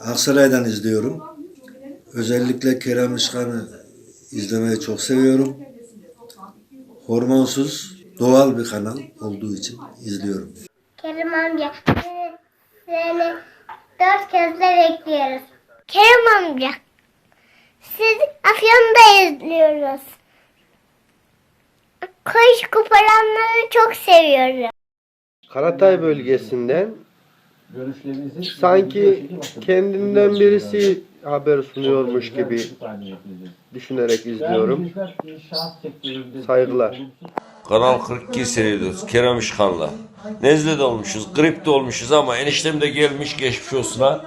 Aksaray'dan izliyorum. Özellikle Kerem İşkan'ı izlemeyi çok seviyorum. Hormonsuz, doğal bir kanal olduğu için izliyorum. Kerim amca seni, seni dört gözle bekliyoruz. Kerim amca siz Afyon'da izliyoruz. Kuş koparanları çok seviyorum. Karatay bölgesinden sanki kendinden birisi haber sunuyormuş gibi düşünerek izliyorum. Saygılar. Kanal 42 seyrediyoruz Kerem İşkan'la. Nezle de olmuşuz, grip de olmuşuz ama eniştem de gelmiş geçmiş olsun ha.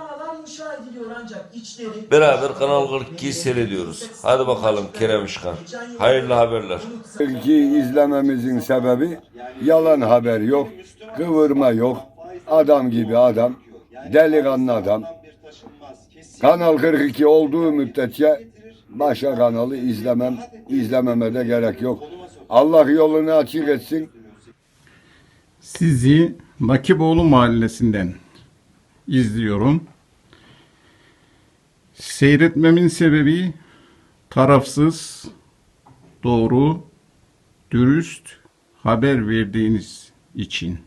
Beraber Kanal 42'yi seyrediyoruz. Hadi bakalım Kerem İşkan. Hayırlı haberler. Ki izlememizin sebebi yalan haber yok, kıvırma yok, adam gibi adam, delikanlı adam. Kanal 42 olduğu müddetçe başka kanalı izlemem, izlememe de gerek yok. Allah yolunu açık etsin. Sizi Nakiboğlu Mahallesi'nden izliyorum. Seyretmemin sebebi tarafsız, doğru, dürüst haber verdiğiniz için.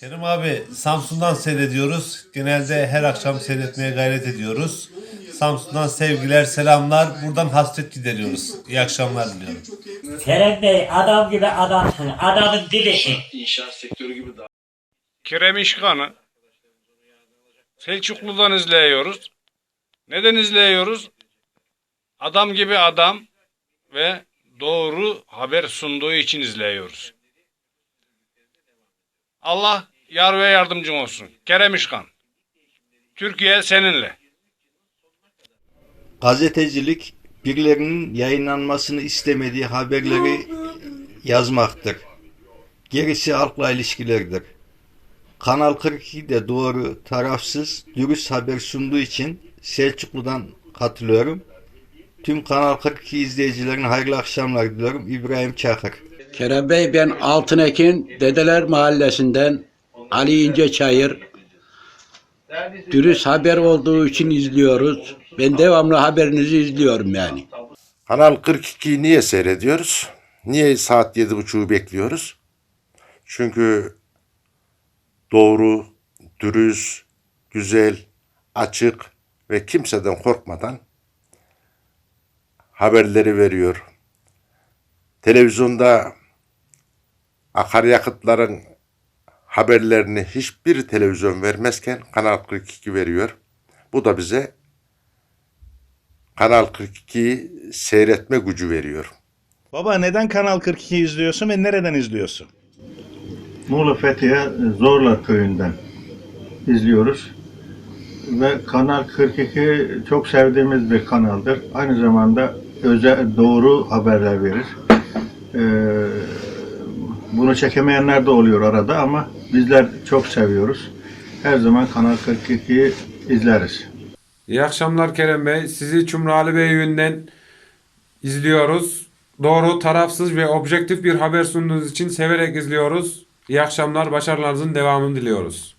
Kerim abi Samsun'dan seyrediyoruz. Genelde her akşam seyretmeye gayret ediyoruz. Samsun'dan sevgiler, selamlar. Buradan hasret gideriyoruz. İyi akşamlar diliyorum. Kerem Bey adam gibi adamsın. Adamın dili. Kerem İşkan'ı Selçuklu'dan izliyoruz. Neden izliyoruz? Adam gibi adam ve doğru haber sunduğu için izliyoruz. Allah yar ve yardımcın olsun. Kerem İşkan. Türkiye seninle. Gazetecilik birilerinin yayınlanmasını istemediği haberleri yazmaktır. Gerisi halkla ilişkilerdir. Kanal 42 de doğru, tarafsız, dürüst haber sunduğu için Selçuklu'dan katılıyorum. Tüm Kanal 42 izleyicilerine hayırlı akşamlar diliyorum. İbrahim Çakır. Kerem Bey ben Altınekin Dedeler Mahallesi'nden Ali İnceçayır dürüst haber olduğu için izliyoruz. Ben devamlı haberinizi izliyorum yani. Kanal 42'yi niye seyrediyoruz? Niye saat 7.30'u bekliyoruz? Çünkü doğru, dürüst, güzel, açık ve kimseden korkmadan haberleri veriyor. Televizyonda akaryakıtların haberlerini hiçbir televizyon vermezken Kanal 42 veriyor. Bu da bize Kanal 42'yi seyretme gücü veriyor. Baba neden Kanal 42 izliyorsun ve nereden izliyorsun? Muğla Fethiye Zorla köyünden izliyoruz. Ve Kanal 42 çok sevdiğimiz bir kanaldır. Aynı zamanda özel doğru haberler verir. Ee, bunu çekemeyenler de oluyor arada ama bizler çok seviyoruz. Her zaman Kanal 42'yi izleriz. İyi akşamlar Kerem Bey. Sizi Çumrali Bey'inden izliyoruz. Doğru, tarafsız ve objektif bir haber sunduğunuz için severek izliyoruz. İyi akşamlar, başarılarınızın devamını diliyoruz.